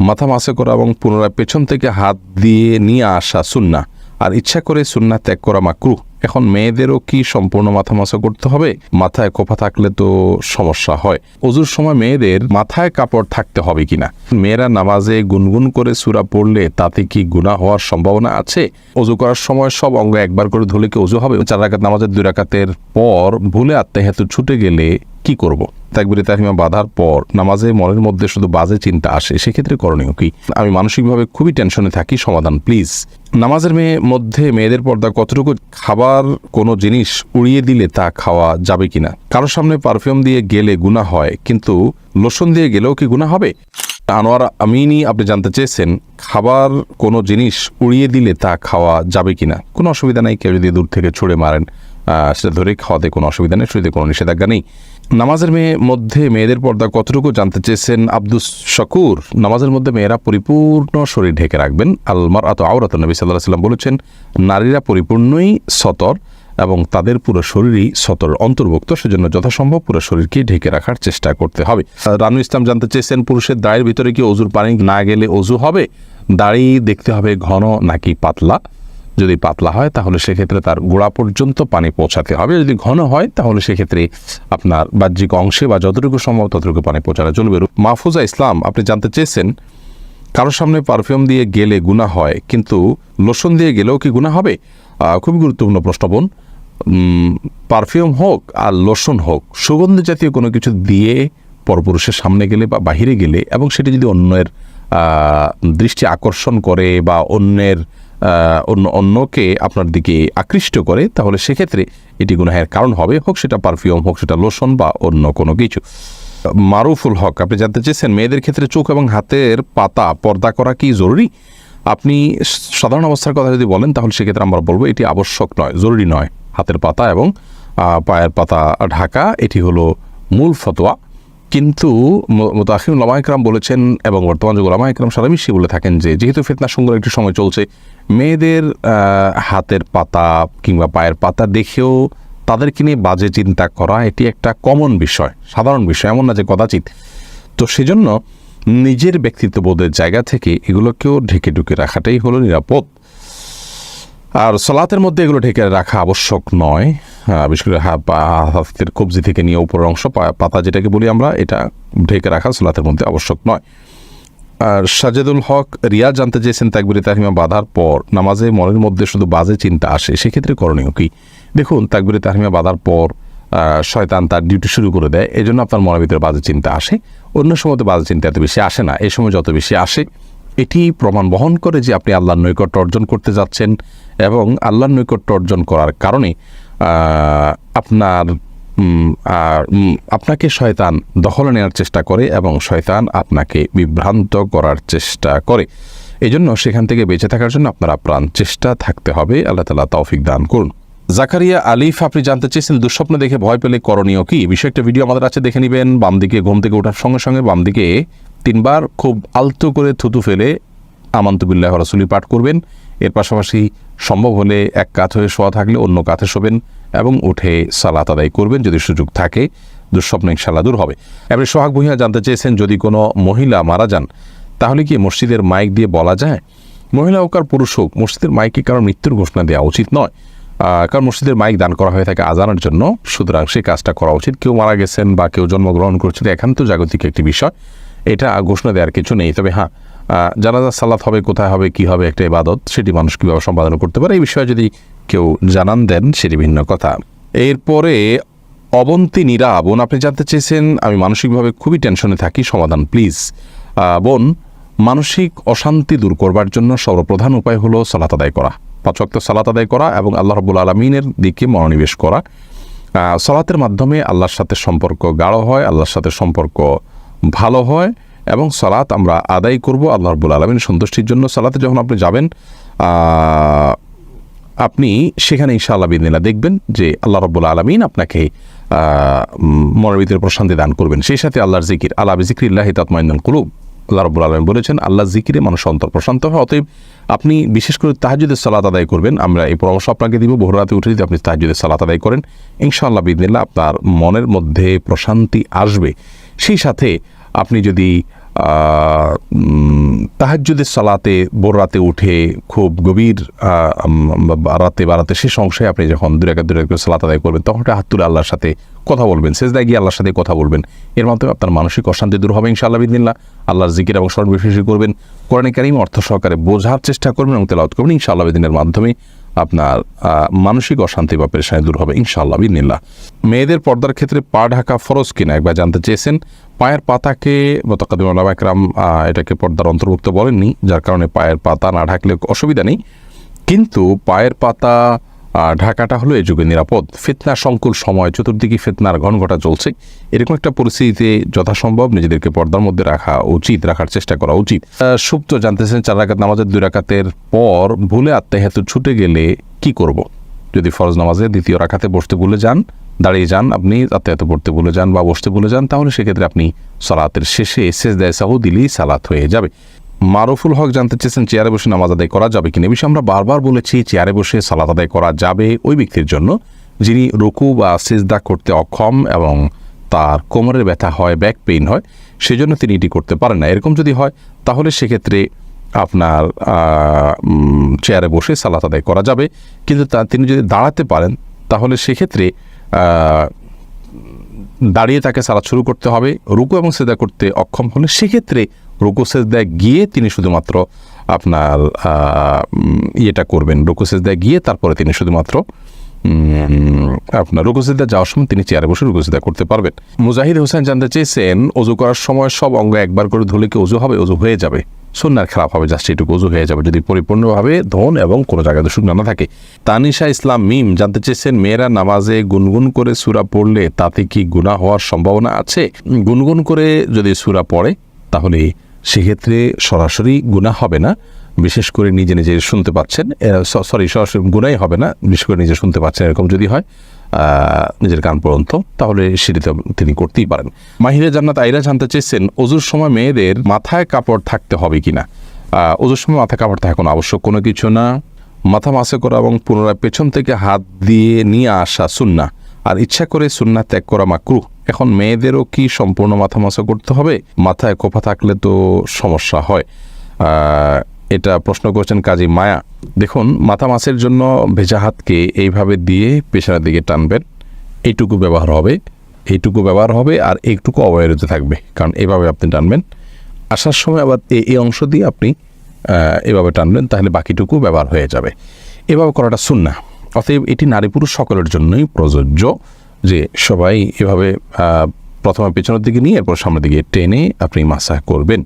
মাথা মাসে করা এবং পুনরায় পেছন থেকে হাত দিয়ে নিয়ে আসা সুন্না। আর ইচ্ছা করে সুন্না ত্যাগ করা মাকরু এখন মেয়েদেরও কি সম্পূর্ণ মাথা মাসা করতে হবে? মাথায় কোফা থাকলে তো সমস্যা হয়। অজুর সময় মেয়েদের মাথায় কাপড় থাকতে হবে কিনা? মেয়েরা নামাজে গুনগুন করে সুরা পড়লে তাতে কি গুনাহ হওয়ার সম্ভাবনা আছে? অজু করার সময় সব অঙ্গ একবার করে ধুলে কি অজু হবে? চার রাকাত নামাজের দুই রাকাতের পর ভুলে আত্মে হেতু ছুটে গেলে কি করব? তাকবিরে তাহিমা বাধার পর নামাজে মনের মধ্যে শুধু বাজে চিন্তা আসে, সেক্ষেত্রে করণীয় কি? আমি মানসিকভাবে খুবই টেনশনে থাকি, সমাধান প্লিজ। নামাজের মেয়ে মধ্যে মেয়েদের পর্দা কতটুকু খাবার, কোনো জিনিস উড়িয়ে দিলে তা খাওয়া যাবে কিনা? কারোর সামনে পারফিউম দিয়ে গেলে গুণা হয়, কিন্তু লোশন দিয়ে গেলেও কি গুণা হবে? আনোয়ার আমিনি আপনি জানতে চেয়েছেন, খাবার, কোনো জিনিস উড়িয়ে দিলে তা খাওয়া যাবে কিনা? কোনো অসুবিধা নেই, কেউ যদি দূর থেকে ছুঁড়ে মারেন সেটা ধরে খাওয়াতে কোনো অসুবিধা নেই শরীরে কোনো নিষেধাজ্ঞা নেই। নামাজের মেয়ে মধ্যে মেয়েদের পর্দা কতটুকু জানতে চেয়েছেন আব্দুস শকুর? নামাজের মধ্যে মেয়েরা পরিপূর্ণ শরীর ঢেকে রাখবেন। আলমার আত আওরাত নবী সাল্লাহ সাল্লাম বলেছেন, নারীরা পরিপূর্ণই সতর এবং তাদের পুরো শরীরই সতর অন্তর্ভুক্ত। সেজন্য যথাসম্ভব পুরো শরীরকে ঢেকে রাখার চেষ্টা করতে হবে। রানু ইসলাম জানতে চেয়েছেন, পুরুষের দায়ের ভিতরে কি অজুর পানি না গেলে অজু হবে? দাড়ি দেখতে হবে ঘন নাকি পাতলা? যদি পাতলা হয়, তাহলে সেক্ষেত্রে তার গোড়া পর্যন্ত পানি পৌঁছাতে হবে। যদি ঘন হয়, তাহলে সেক্ষেত্রে আপনার বাহ্যিক অংশে বা যতটুকু সম্ভব ততটুকু পানি পৌঁছানো চলবে। মাহফুজা ইসলাম, আপনি জানতে চেয়েছেন কারোর সামনে পারফিউম দিয়ে গেলে গুণা হয়, কিন্তু লোশন দিয়ে গেলেও কি গুণা হবে? খুবই গুরুত্বপূর্ণ প্রশ্ন, বোন। পারফিউম হোক আর লোশন হোক, সুগন্ধি জাতীয় কোনো কিছু দিয়ে পরপুরুষের সামনে গেলে বা বাহিরে গেলে এবং সেটি যদি অন্যের দৃষ্টি আকর্ষণ করে বা অন্যের অন্য অন্যকে আপনার দিকে আকৃষ্ট করে, তাহলে সেক্ষেত্রে এটি গুনাহের কারণ হবে, হোক সেটা পারফিউম, হোক সেটা লোশন বা অন্য কোনো কিছু। মারুফুল হক, আপনি জানতে চেয়েছেন, মেয়েদের ক্ষেত্রে চোখ এবং হাতের পাতা, পর্দা করা কি জরুরি? আপনি সাধারণ অবস্থার কথা যদি বলেন, তাহলে সেক্ষেত্রে আমরা বলব এটি আবশ্যক নয়, জরুরি নয়। হাতের পাতা এবং পায়ের পাতা ঢাকা, এটি হলো মূল ফতোয়া। কিন্তু মোতাহিম লামা বলেছেন এবং বর্তমান যুগ লামা সারা বিশ্বে বলে থাকেন যে, যেহেতু ফেতনা সুন্দর একটি সময় চলছে, মেয়েদের হাতের পাতা কিংবা পায়ের পাতা দেখেও তাদেরকে নিয়ে বাজে চিন্তা করা এটি একটা কমন বিষয়, সাধারণ বিষয়, এমন না যে কদাচিৎ। তো সেজন্য নিজের ব্যক্তিত্ববোধের জায়গা থেকে এগুলোকেও ঢেকে ঢুকে রাখাটাই হলো নিরাপদ। আর সলাতের মধ্যে এগুলো ঢেকে রাখা আবশ্যক নয়। বিশেষ করে হাতের কবজি থেকে নিয়ে উপরের অংশ পাতা যেটাকে বলি আমরা, এটা ঢেকে রাখা সলাতের মধ্যে আবশ্যক নয়। আর সাজেদুল হক রিয়া জানতে চেয়েছেন তাকবিরে তাহিমা বাধার পর নামাজে মনের মধ্যে শুধু বাজে চিন্তা আসে, সেক্ষেত্রে করণীয় কি? দেখুন, তাকবিরে তাহিমা বাধার পর শয়তান তার ডিউটি শুরু করে দেয় এই জন্য আপনার মনের ভিতরে বাজে চিন্তা আসে। অন্য সময় তো বাজে চিন্তা এত বেশি আসে না এই সময় যত বেশি আসে, এটি প্রমাণ বহন করে যে আপনি আল্লাহর নৈকট্য অর্জন করতে যাচ্ছেন এবং আল্লাহর নৈকট্য অর্জন করার কারণে আপনার আপনাকে শয়তান দখলে নেওয়ার চেষ্টা করে এবং শয়তান আপনাকে বিভ্রান্ত করার চেষ্টা করে। এই জন্য সেখান থেকে বেঁচে থাকার জন্য আপনার আপ্রাণ চেষ্টা থাকতে হবে। আল্লাহ তালা তৌফিক দান করুন। জাকারিয়া আলিফ আপনি জানতে চেয়েছেন, দুঃস্বপ্ন দেখে ভয় পেলে করণীয় কি? বিষয় একটা ভিডিও আমাদের আছে, দেখে নেবেন। বাম দিকে, ঘুম থেকে ওঠার সঙ্গে সঙ্গে বাম দিকে তিনবার খুব আলতো করে থুতু ফেলে আমান্তবিল্লাহ রসুলি পাঠ করবেন। এর পাশাপাশি সম্ভব হলে এক কাত হয়ে শোয়া থাকলে অন্য কাঁথে শোবেন এবং উঠে সালাত আদায় করবেন যদি সুযোগ থাকে। দুঃস্বপ্ন ইনশাল্লাহ দূর হবে। এবারে সোহাগ ভূঁইয়া জানতে চেয়েছেন, যদি কোনো মহিলা মারা যান, তাহলে কি মসজিদের মাইক দিয়ে বলা যায়? মহিলা হোক আর পুরুষ হোক, মসজিদের মাইকে কারণ মৃত্যুর ঘোষণা দেওয়া উচিত নয়? কারণ মসজিদের মাইক দান করা হয়ে থাকে আজানের জন্য। সুতরাং সেই কাজটা করা উচিত। কেউ মারা গেছেন বা কেউ জন্মগ্রহণ করছেন, একান্ত জাগতিক একটি বিষয়। এটা ঘোষণা দেওয়ার কিছু নেই। তবে হ্যাঁ জানাজা সালাত হবে, কোথায় হবে, কি হবে, একটা ইবাদত, সেটি মানুষ কীভাবে সম্পাদন করতে পারে, এই বিষয়ে যদি কেউ জানান দেন, সেটি ভিন্ন কথা। এরপরে অবন্তী নীরা, বোন, আপনি জানতে চেয়েছেন, আমি মানসিকভাবে খুবই টেনশনে থাকি, সমাধান প্লিজ। বোন, মানসিক অশান্তি দূর করবার জন্য সর্বপ্রধান উপায় হলো সালাত আদায় করা। পাঁচ ওয়াক্ত সালাত আদায় করা এবং আল্লাহ রবুল আলমিনের দিকে মনোনিবেশ করা। সালাতের মাধ্যমে আল্লাহর সাথে সম্পর্ক গাঢ় হয়, আল্লাহর সাথে সম্পর্ক ভালো হয়। এবং সালাত আমরা আদায় করব আল্লাহ রবুল আলমিনের সন্তুষ্টির জন্য। সালাতে যখন আপনি যাবেন আপনি সেখানে ইনশাআল্লাহ বিদিনা দেখবেন যে আল্লাহ রব্বুল আলমিন আপনাকে ভিতরে প্রশান্তি দান করবেন। সেই সাথে আল্লাহর জিকির আল্লাহ জিকিরিল্লাহ তাতমাইন্দন কুলুব। আল্লাহ রব্বুল আলমিন বলেছেন আল্লাহ জিকিরে মানুষ অন্তর প্রশান্ত হয়। অতএব আপনি বিশেষ করে তাহাজুদের সালাত আদায় করবেন। আমরা এই পরামর্শ আপনাকে দিব, ভোর রাতে উঠে যদি আপনি তাহাজুদের সালাত আদায় করেন, ইনশাআল্লাহ বিদিনিল্লাহ আপনার মনের মধ্যে প্রশান্তি আসবে। সেই সাথে আপনি যদি তাহাজ্জুদের সালাতে ভোর রাতে উঠে খুব গভীর রাতে বারাতে শেষ অংশে আপনি যখন দুরাকা দুরাকা সালাত আদায় করবেন, তখন হাত তুলে আল্লাহর সাথে কথা বলবেন শেষদায় গিয়ে আল্লাহর সাথে কথা বলবেন। এর মাধ্যমে আপনার মানসিক অশান্তি দূর হবে ইনশাআল্লাহ বিদিল্লা আল্লাহর জিকির এবং স্মরণ বেশি করবেন। কোরআন কারিম অর্থ সহকারে বোঝার চেষ্টা করবেন এবং তেলাওয়াত করবেন ইনশাআল্লাহ বিদিনের মাধ্যমে। আপনার মানসিক অশান্তি বা পেরেশানি দূর হবে, ইনশাআল্লাহ বিনিল্লা মেয়েদের পর্দার ক্ষেত্রে পা ঢাকা ফরজ কিনা, একবার জানতে চেয়েছেন? পায়ের পাতাকে, মোতাকাদিম এটাকে পর্দার অন্তর্ভুক্ত বলেননি, যার কারণে পায়ের পাতা না ঢাকলে অসুবিধা নেই। কিন্তু পায়ের পাতা ঢাকাটা হলো এই যুগে নিরাপদ। ফিতনা সংকুল সময়, চতুর্দিকে ফিতনার ঘনঘটা চলছে। এরকম একটা পরিস্থিতিতে যথাসম্ভব নিজেদেরকে পর্দার মধ্যে রাখা উচিত, রাখার চেষ্টা করা উচিত। সুপ্ত জানতেছেন, চার রাকাত নামাজের দুই রাকাতের পর ভুলে আত্মাহেতু ছুটে গেলে কি করব। যদি ফরজ নামাজে দ্বিতীয় রাখাতে বসতে ভুলে যান, দাঁড়িয়ে যান আপনি, আত্মাহেতু পড়তে ভুলে যান বা বসতে ভুলে যান, তাহলে সেক্ষেত্রে আপনি সালাতের শেষে শেষ দেয় সাহু দিলেই সালাত হয়ে যাবে। মারুফুল হক জানতে চেয়েছেন, চেয়ারে বসে নামাজ আদায় করা যাবে কিনা। বিষয়ে আমরা বারবার বলেছি, চেয়ারে বসে সালাত আদায় করা যাবে ওই ব্যক্তির জন্য, যিনি রুকু বা সিজদা করতে অক্ষম এবং তার কোমরের ব্যথা হয় ব্যাক পেইন হয়, সেজন্য তিনি এটি করতে পারেন না। এরকম যদি হয়, তাহলে সেক্ষেত্রে আপনার চেয়ারে বসে সালাত আদায় করা যাবে। কিন্তু তা, তিনি যদি দাঁড়াতে পারেন, তাহলে সেক্ষেত্রে দাঁড়িয়ে তাকে সালাত শুরু করতে হবে। রুকু এবং সেদা করতে অক্ষম হলে সেক্ষেত্রে রুকু সেজদায় গিয়ে তিনি শুধুমাত্র আপনার ইয়েটা করবেন। রুকু সেজদায় গিয়ে তারপরে তিনি শুধুমাত্র আপনার রুকুসিদা যাওয়ার সময় তিনি চেয়ারে বসে রুকুসিদা করতে পারবেন। মুজাহিদ হোসেন জানতে চেয়েছেন অজু করার সময় সব অঙ্গ একবার করে ধুলে কি অজু হবে? অজু হয়ে যাবে। সন্ন্যার খারাপ হবে, জাস্ট এটুকু অজু হয়ে যাবে। যদি পরিপূর্ণভাবে ধন এবং কোনো জায়গায় দোষক না থাকে। তানিশা ইসলাম মিম জানতে চেয়েছেন, মেয়েরা নামাজে গুনগুন করে সুরা পড়লে তাতে কি গুনাহ হওয়ার সম্ভাবনা আছে? গুনগুন করে যদি সুরা পড়ে, তাহলে সেক্ষেত্রে সরাসরি গুনাহ হবে না। বিশেষ করে নিজে নিজে শুনতে পাচ্ছেন। সরি সরাসরি গুনাই হবে না। বিশেষ করে নিজে শুনতে পাচ্ছেন এরকম যদি হয় নিজের কান পর্যন্ত, তাহলে সেটিতে তিনি করতেই পারেন। মাহিরে জান্নাত আইরা জানতে চেয়েছেন অজুর সময় মেয়েদের মাথায় কাপড় থাকতে হবে কি না অজুর সময় মাথায় কাপড় থাকা কোনো আবশ্যক কোনো কিছু না। মাথা মাসে করা এবং পুনরায় পেছন থেকে হাত দিয়ে নিয়ে আসা সুন্না আর ইচ্ছা করে সুন্না ত্যাগ করা মাকরু এখন মেয়েদেরও কি সম্পূর্ণ মাথা মাসা করতে হবে? মাথায় কোফা থাকলে তো সমস্যা হয়। এটা প্রশ্ন করছেন কাজী মায়া। দেখুন, মাথা মাছের জন্য ভেজা হাতকে এইভাবে দিয়ে পেছনের দিকে টানবেন। এইটুকু ব্যবহার হবে। এইটুকু ব্যবহার হবে আর এইটুকু অবহেলিত থাকবে। কারণ এভাবে আপনি টানবেন। আসার সময় আবার এই অংশ দিয়ে আপনি এভাবে টানবেন, তাহলে বাকিটুকু ব্যবহার হয়ে যাবে। এভাবে করাটা সুন্না অতএব এটি নারী পুরুষ সকলের জন্যই প্রযোজ্য। যে সবাই এভাবে প্রথমে পেছনের দিকে নিয়ে এরপর সামনের দিকে টেনে আপনি মাসা করবেন।